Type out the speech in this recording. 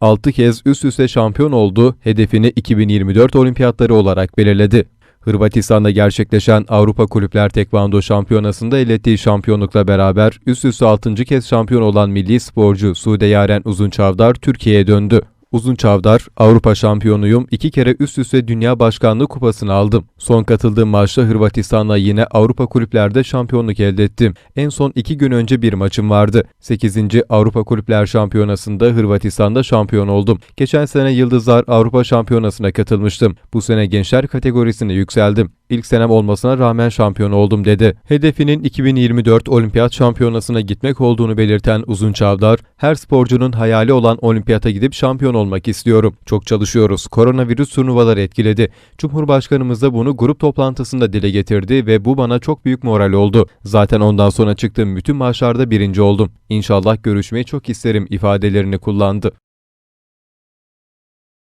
6 kez üst üste şampiyon oldu, hedefini 2024 olimpiyatları olarak belirledi. Hırvatistan'da gerçekleşen Avrupa Kulüpler Tekvando Şampiyonası'nda elde ettiği şampiyonlukla beraber üst üste 6. kez şampiyon olan milli sporcu Sude Yaren Uzunçavdar Türkiye'ye döndü. Uzun Çavdar, Avrupa şampiyonuyum, iki kere üst üste Dünya Başkanlığı kupasını aldım. Son katıldığım maçta Hırvatistan'la yine Avrupa kulüplerde şampiyonluk elde ettim. En son iki gün önce bir maçım vardı. 8. Avrupa Kulüpler Şampiyonası'nda Hırvatistan'da şampiyon oldum. Geçen sene Yıldızlar Avrupa Şampiyonası'na katılmıştım. Bu sene gençler kategorisine yükseldim. İlk senem olmasına rağmen şampiyon oldum dedi. Hedefinin 2024 Olimpiyat Şampiyonası'na gitmek olduğunu belirten Uzun Çavdar, her sporcunun hayali olan olimpiyata gidip şampiyon olmak istiyorum. Çok çalışıyoruz. Koronavirüs turnuvaları etkiledi. Cumhurbaşkanımız da bunu grup toplantısında dile getirdi ve bu bana çok büyük moral oldu. Zaten ondan sonra çıktığım bütün maçlarda birinci oldum. İnşallah görüşmeyi çok isterim ifadelerini kullandı.